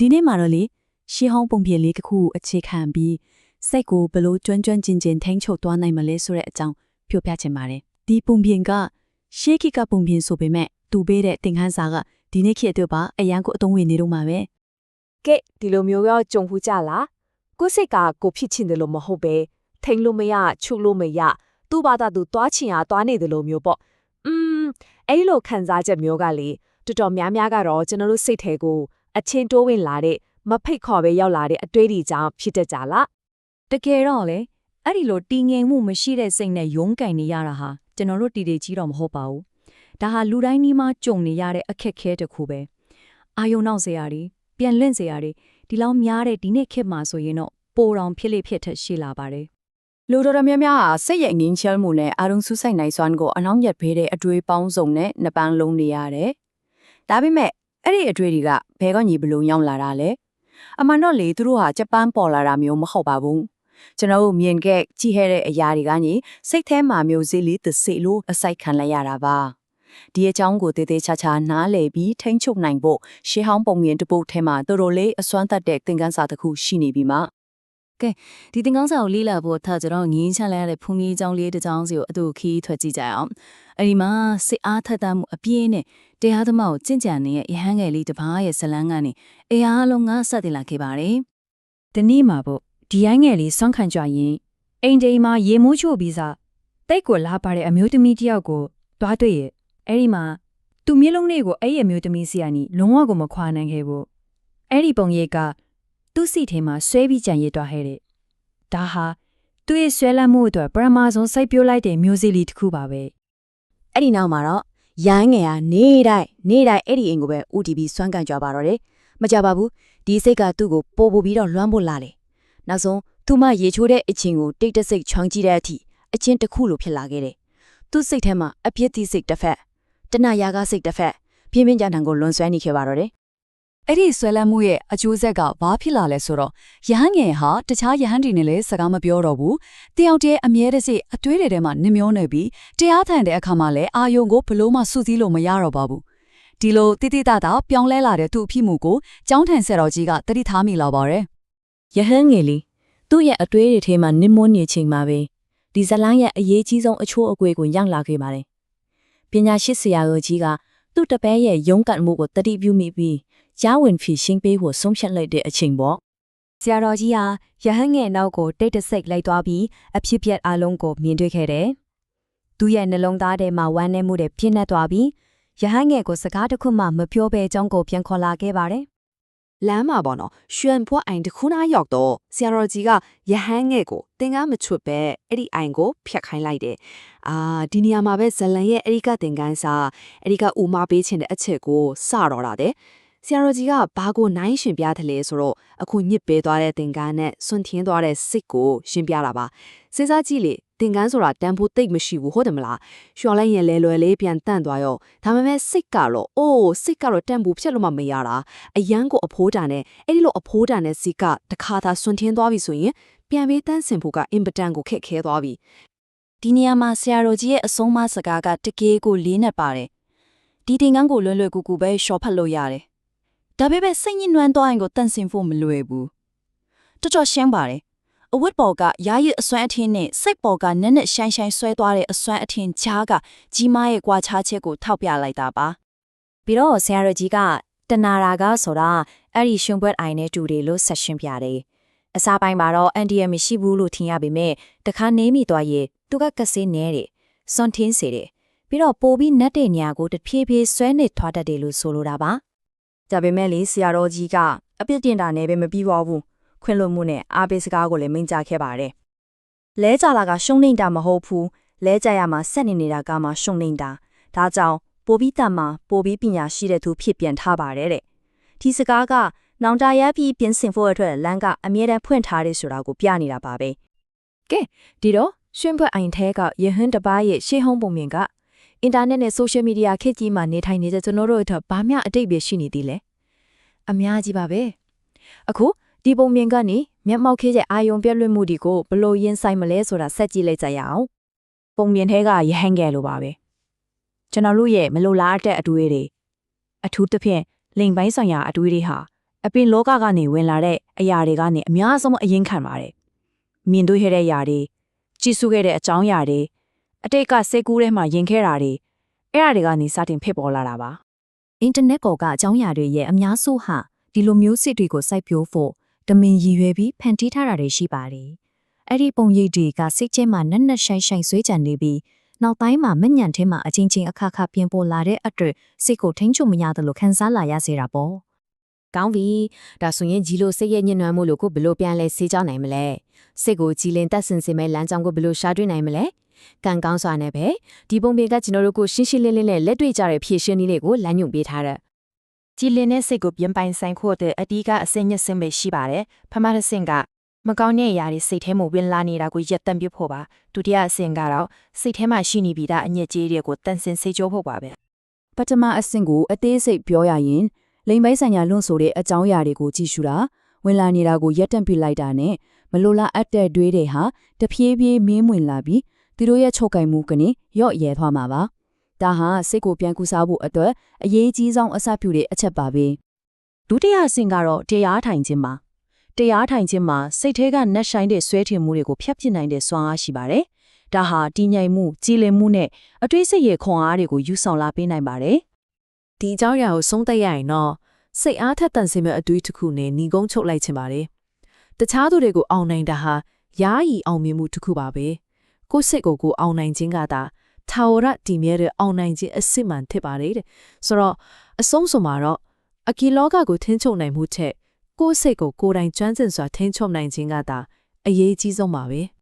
ဒီနေ့မှာတော့လေရှေးဟောင်းပုံပြင်လေးတစ်ခုကိုအခြေခံပြီးစိတ်ကိုဘယ်လို့ကျွမ်းကျွမ်းကျင်ကျင်ထိန်းချုပ်သွားနိုင်မလဲဆိုတဲ့အကြောင်းပြောပြချင်ပါတယ်ဒီပုံပြင်ကရှေးခေတ်ကပုံပြင်ဆိုပေမဲ့သူပေးတဲ့သင်ခန်းစာကဒီနေ့ခေတ်အတွက်ပါအရန်ကိုအသုံးဝင်နေတော့မှာပဲကဲဒီလိုမျိုးရောကြုံဘူးကြလားကိုယ်စိတ်ကကိုဖြစ်ချင်တယ်လို့မဟုတ်ပဲထိန်လို့မရချုပ်လို့မရသူ့ဘာသာသူသွားချင်အားသွားနေတယ်လို့မျိုးပေါ့อืมအဲ့ဒီလိုခံစားချက်မျိုးကလေတော်တော်များများကတော့ကျွန်တော်တို့စိတ်ထဲကို အချင်းတိုးဝင်လာတဲ့မဖိတ်ခေါ်ပဲရောက်လာတဲ့အတွေးတွေကြောင့်ဖြစ်တတ်ကြလားတကယ်တော့လေအဲ့ဒီလိုတည်ငြိမ်မှုမရှိတဲ့စိတ်နဲ့ယုံကင်နေရတာဟာကျွန်တော်တို့တည်တည်ကြီးတော့မဟုတ်ပါဘူးဒါဟာလူတိုင်းနီးမှကြုံနေရတဲ့အခက်အခဲတစ်ခုပဲအာယုံနောက်စရာတွေပြန်လင့်စရာတွေဒီလောက်များတဲ့ဒီနေ့ခေတ်မှာဆိုရင်တော့ပိုတောင်ဖြစ်လိဖြစ်ထက်ရှိလာပါတယ်လူတော်တော်များများဟာစိတ်ရဲ့ငင်းချမ်းမှုနဲ့အာရုံစူးစိုက်နိုင်စွမ်းကိုအနှောင့်ယှက်ဖေးတဲ့အတွေ့ပေါင်းစုံနဲ့နှစ်ပန်းလုံးနေရတယ်။ဒါပေမဲ့ အဲ့ဒီအတွေ့တွေကဘဲကညီဘလို့ရောက်လာတာလဲ။အမှန်တော့လေသူတို့ဟာဂျပန်ပေါ်လာတာမျိုးမဟုတ်ပါဘူး။ကျွန်တော်တို့မြင်ခဲ့ကြည့်ခဲ့တဲ့အရာတွေကညီစိတ်ထဲမှာမျိုးစေးလေးတစ်စိလို့အစိုက်ခံလိုက်ရတာပါ။ဒီအကြောင်းကိုတည်တည်ချာချာနားလည်ပြီးထိန်းချုပ်နိုင်ဖို့ရှေးဟောင်းပုံမြင်တစ်ပုတ်ထဲမှာတော်တော်လေးအစွမ်းတတ်တဲ့သင်ခန်းစာတစ်ခုရှိနေပြီမှာ ဒီသင်ကောင်းစာကိုလေ့လာဖို့ထားကျွန်တော်ငင်းချမ်းလဲရတဲ့ဖုန်ကြီးအကြောင်းလေးတစ်ကြောင်းစီကိုအတူခီးထွက်ကြည့်ကြအောင်အဲ့ဒီမှာစိတ်အားထက်သန်မှုအပြင်းနဲ့တရားသမားကိုကြင့်ကြံနေတဲ့ယဟန်ငယ်လေးတစ်ပါးရဲ့ဇလန်းကနေအေအားလုံးငါဆက်တင်လာခဲ့ပါတယ်ဒီနေ့မှာပေါ့ဒီရိုင်းငယ်လေးဆွမ်းခံကြရင်အိမ်တိမ်မှာရေမိုးချို့ပြီးစားတိတ်ကိုလာပါတဲ့အမျိုးသမီးတစ်ယောက်ကိုတွားတွေ့ရဲ့အဲ့ဒီမှာသူမျက်လုံးလေးကိုအဲ့ဒီအမျိုးသမီးစီကနေလုံးဝကိုမခွာနိုင်ခဲ့ဘူးအဲ့ဒီပုံရိပ်က သူ့စီထဲမှာဆွဲပြီးကြံရစ်သွားခဲ့တဲ့ဒါဟာသူ့ရဲ့ဆွဲလန်းမှုအတွက်ပရမဇွန်စိုက်ပျိုးလိုက်တဲ့မျိုးစေ့လေးတစ်ခုပါပဲအဲ့ဒီနောက်မှာတော့ရိုင်းငယ်ကနေတိုင်းနေတိုင်းအဲ့ဒီအိမ်ကိုပဲ UTB စွမ်းကန်ကြွားပါတော့တယ်မကြပါဘူးဒီစိတ်ကသူ့ကိုပို့ပို့ပြီးတော့လွှမ်းဖို့လာတယ်နောက်ဆုံးသူမရေချိုးတဲ့အချင်းကိုတိတ်တဆိတ်ချွမ်းကြည့်တဲ့အထိအချင်းတစ်ခုလိုဖြစ်လာခဲ့တယ်သူ့စိတ်ထဲမှာအပြစ်တိစိတ်တစ်ဖက်တဏှာရာဂစိတ်တစ်ဖက်ပြင်းပြင်းကြံထန်ကိုလွန်ဆွဲနေခဲ့ပါတော့တယ် အဲ့ဒီဆွဲလန်းမှုရဲ့အကျိုးဆက်ကဘာဖြစ်လာလဲဆိုတော့ယဟန်ငယ်ဟာတခြားယဟန်တွေနဲ့လည်းစကားမပြောတော့ဘူးတယောက်တည်းအမြဲတစေအတွေးတွေထဲမှာနင်မျောနေပြီးတရားထန်တဲ့အခါမှာလည်းအာယုံကိုဘလို့မှစူးစီးလို့မရတော့ပါဘူးဒီလိုတိတိတတာပြောင်းလဲလာတဲ့သူ့အဖြစ်မှုကိုကျောင်းထန်ဆရာတော်ကြီးကတတိထားမိလာပါတယ်ယဟန်ငယ်လေးသူ့ရဲ့အတွေးတွေထဲမှာနစ်မွနေချိန်မှာပဲဒီဇလိုင်းရဲ့အရေးကြီးဆုံးအချိုးအကွေကိုရောက်လာခဲ့ပါတယ်ပညာရှိဆရာတော်ကြီးကသူ့တပည့်ရဲ့ရုန်းကန်မှုကိုတတိပြုမိပြီး ကြားဝင်ဖြည့်ရှင်းပေးဖို့ဆုံးဖြတ်လိုက်တဲ့အချိန်ပေါ့ဆရာတော်ကြီးဟာယဟန်ငယ်နောက်ကိုတိတ်တဆိတ်လိုက်သွားပြီးအဖြစ်ပြက်အလုံးကိုမြင်တွေ့ခဲ့တယ်။သူ့ရဲ့နှလုံးသားထဲမှာဝမ်းနည်းမှုတွေပြင်းထန်သွားပြီးယဟန်ငယ်ကိုစကားတစ်ခုမှမပြောဘဲအကြောင်းကိုပြန်ခေါ်လာခဲ့ပါတယ်။လမ်းမှာပေါ့နော်ရွှန်ဖွားအိုင်တစ်ခုနားရောက်တော့ဆရာတော်ကြီးကယဟန်ငယ်ကိုသင်ကားမချွတ်ပဲအဲ့ဒီအိုင်ကိုဖျက်ခိုင်းလိုက်တယ်။အာဒီနေရာမှာပဲဇလန်ရဲ့အဲ့ဒီကသင်ကန်းစာအဲ့ဒီကဦးမပေးခြင်းတဲ့အချက်ကိုစတော့တာတဲ့။ ဆရာတော်ကြီးကဘာကိုနိုင်ရှင်ပြတယ်လဲဆိုတော့အခုညစ်ပေးသွားတဲ့သင်္ကန်းနဲ့စွန့်ထင်းသွားတဲ့စိတ်ကိုရှင်းပြတာပါစဉ်းစားကြည့်လေသင်္ကန်းဆိုတာတန်ဖိုးတိတ်မရှိဘူးဟုတ်တယ်မလားလျှော်လိုက်ရင်လဲလွယ်လေးပြန်တန့်သွားရောဒါပေမဲ့စိတ်ကတော့အိုးစိတ်ကတော့တန်ဖိုးဖြတ်လို့မှမရတာအယမ်းကိုအဖိုးတန်နဲ့အဲ့ဒီလိုအဖိုးတန်တဲ့စိတ်ကတခါသာစွန့်ထင်းသွားပြီဆိုရင်ပြန်ပြီးတန်းစင်ဖို့ကအင်ပတန်ကိုခက်ခဲသွားပြီဒီနေရာမှာဆရာတော်ကြီးရဲ့အဆုံးအမစကားကတကယ်ကိုလေးနက်ပါတယ်ဒီတင်ကန်းကိုလွယ်လွယ်ကူကူပဲရှော့ဖတ်လို့ရတယ် ဒါပေမဲ့စိတ်ညစ်နွမ်းသွားရင်ကိုတန့်စင်ဖို့မလွယ်ဘူးတော်တော်ရှင်းပါတယ်အဝတ်ပေါ်ကရာရစ်အစွမ်းအထင်းနဲ့စိတ်ပေါ်ကနက်နက်ရှိုင်းရှိုင်းဆွဲသွားတဲ့အစွမ်းအထင်းချားကကြီးမားရဲ့ကွာခြားချက်ကိုထောက်ပြလိုက်တာပါပြီးတော့ဆရာတော်ကြီးကတနာရာကဆိုတာအဲ့ဒီရှင်ဘွက်အိုင်နဲ့တူတယ်လို့ဆက်ရှင်းပြတယ်အစားပိုင်းမှာတော့အန်ဒီယမရှိဘူးလို့ထင်ရပေမဲ့တခါနေမိသွားရဲ့သူကကဆေးနေတယ်စွန်ထင်းစေတယ်ပြီးတော့ပိုပြီးနတ်တဲ့ညာကိုတဖြည်းဖြည်းဆွဲနေထွားတတ်တယ်လို့ဆိုလိုတာပါ ဒါပေမဲ့လေဆရာတော်ကြီးကအပြစ်တင်တာနဲ့ပဲမပြီးပါဘူးခွင့်လွှတ်မှုနဲ့အားပေးစကားကိုလည်းမိန့်ကြားခဲ့ပါတယ်လဲကြလာကရှုံးနေတာမဟုတ်ဘူးလဲကြရမှာဆက်နေနေတာကမှရှုံးနေတာဒါကြောင့်ပိုပြီးတတ်မှာပိုပြီးပညာရှိတဲ့သူဖြစ်ပြန်ထားပါတယ်တဲ့ဒီစကားကနောင်တရပြီးပြင်ဆင်ဖို့အတွက်လမ်းကအမြဲတမ်းဖွင့်ထားတယ်ဆိုတာကိုပြနေတာပါပဲဒီတော့ရှင်ဘွက်အိုင်ထဲကယဟန်တပားရဲ့ရှေးဟောင်းပုံမြင်က အင်တာနက်နဲ့ဆိုရှယ်မီဒီယာခေတ်ကြီးမှာနေထိုင်နေတဲ့ကျွန်တော်တို့အတွက်ဘာမှအတိတ်ပဲရှိနေသေးလဲအများကြီးပါပဲအခုဒီပုံမြင်ကနေမျက်မှောက်ခေးတဲ့အာယုံပြက်လွတ်မှုတွေကိုဘလို့ရင်ဆိုင်မလဲဆိုတာဆက်ကြည့်လိုက်ကြရအောင်ပုံမြင်ထဲကရဟန်းငယ်လိုပါပဲကျွန်တော်တို့ရဲ့မလိုလားတဲ့အတွေ့တွေအထူးသဖြင့်လိန်ပိုင်းဆိုင်ရာအတွေ့တွေဟာအပင်လောကကနေဝင်လာတဲ့အရာတွေကနေအများဆုံးအရင်ခံပါတယ်မြင်တွေ့ခဲ့တဲ့အရာတွေကြည့်စုခဲ့တဲ့အကြောင်းအရာတွေ အတိတ်ကစိတ်ကူးထဲမှာရင်ခဲ့တာတွေအဲ့အရာတွေကနေစတင်ဖြစ်ပေါ်လာတာပါအင်တာနက်ပေါ်ကအကြောင်းအရာတွေရဲ့အများစုဟာဒီလိုမျိုးစစ်တွေကိုစိုက်ပျိုးဖို့တမင်ရည်ရွယ်ပြီးဖန်တီးထားတာတွေရှိပါတယ်။အဲ့ဒီပုံရိပ်တွေကစိတ်ထဲမှာနက်နက်ရှိုင်ရှိုင်ဆွေးကြံနေပြီးနောက်ပိုင်းမှာမညံထဲမှာအချင်းချင်းအခါခါပြင်ပေါ်လာတဲ့အတွက်စိတ်ကိုထိန်းချုပ်မရသလိုခံစားလာရစေတာပေါ့။ကောင်းပြီဒါဆိုရင်ကြီးလို့စိတ်ရဲ့ညှဉ်းနှွမ်းမှုလို့ကိုဘယ်လို့ပြန်လဲစေးကြောင်းနိုင်မလဲစိတ်ကိုကြည်လင်တက်ဆင်စေမဲ့လမ်းကြောင်းကိုဘယ်လို့ရှာတွေ့နိုင်မလဲ ကံကောင်းစွာနဲ့ပဲဒီပုံပြင်ကကျွန်တော်တို့ကိုရှင်းရှင်းလင်းလင်းနဲ့လက်တွေ့ကြတဲ့ဖြည့်ရှင်းနည်းလေးကိုလမ်းညွှန်ပေးထားတဲ့ကြည်လင်တဲ့စိတ်ကိုပြန်ပိုင်ဆိုင်ဖို့အတွက်အတီးကအစင်းညစ်စင်းပဲရှိပါတယ်။ဖမတစ်ဆင့်ကမကောင်းတဲ့အရာတွေစိတ်ထဲမှာဝင်လာနေတာကိုရက်တန့်ပြဖို့ပါ။ဒုတိယအဆင့်ကတော့စိတ်ထဲမှာရှိနေပြီးသားအညစ်အကြေးတွေကိုတန်ဆင်စေကြောဖို့ပါပဲပထမအဆင့်ကိုအသေးစိတ်ပြောရရင်လိမ်ပိုင်းဆိုင်ရာလွန့်ဆိုတဲ့အကြောင်းအရာတွေကိုကြည့်ရှုတာဝင်လာနေတာကိုရက်တန့်ပြလိုက်တာနဲ့မလိုလားအပ်တဲ့တွေးတွေဟာတဖြည်းဖြည်းမင်းမွင်လာပြီး သူတို့ရဲ့ချုပ်ကင်မှုကနေရော့ရဲသွားမှာပါဒါဟာစိတ်ကိုပြန်ကူစားဖို့အတွက်အရေးကြီးဆုံးအစပြုတဲ့အချက်ပါပဲ။ဒုတိယအဆင့်ကတော့တရားထိုင်ခြင်းပါ။တရားထိုင်ခြင်းမှာစိတ်ထဲကနှက်ဆိုင်တဲ့ဆွဲထင်မှုတွေကိုဖျက်ပစ်နိုင်တဲ့စွမ်းအားရှိပါတယ်။ဒါဟာတည်ငြိမ်မှုကြည်လင်မှုနဲ့အတွေးစိတ်ရဲ့ခွန်အားတွေကိုယူဆောင်လာပေးနိုင်ပါတယ်။ဒီအကြောင်းအရာကိုဆုံးသက်ရရင်တော့စိတ်အားထက်သန်စေမယ့်အတွေးတစ်ခုနဲ့ညီကုန်းချုပ်လိုက်ခြင်းပါတယ်။တခြားသူတွေကိုအောင်နိုင်တာဟာယာယီအောင်မြင်မှုတစ်ခုပါပဲ။ ကိုယ့်စိတ်ကိုကိုယ်အောင်နိုင်ခြင်းကသာထာဝရတည်မြဲတဲ့အောင်နိုင်ခြင်းအစစ်မှန်ဖြစ်ပါတယ်တဲ့။ဆိုတော့အဆုံးစွန်မှာတော့အကီလောကကိုထင်းချုပ်နိုင်မှုချက်ကိုယ့်စိတ်ကိုကိုယ်တိုင်ကျွမ်းကျင်စွာထင်းချုပ်နိုင်ခြင်းကသာအရေးကြီးဆုံးပါပဲ။